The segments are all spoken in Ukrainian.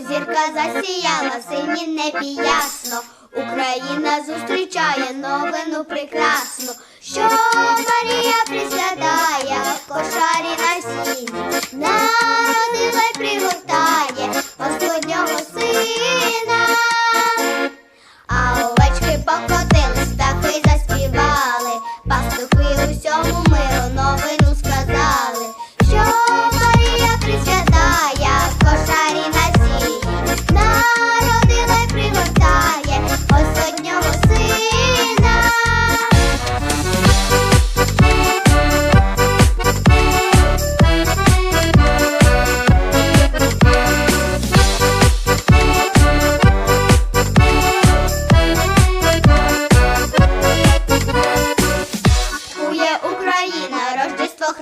зірка засіяла в синім небі ясно. Україна зустрічає новину прекрасну, що Марія присвятає в кошарі на сіні, народила й пригортає Господнього сина. А овечки покотились, птахи заспівали, пастухи усьому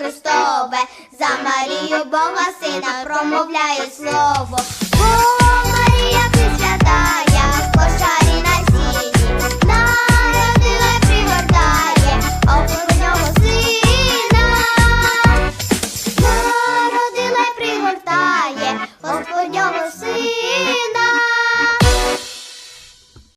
Христове, за Марію Бога Сина промовляє слово.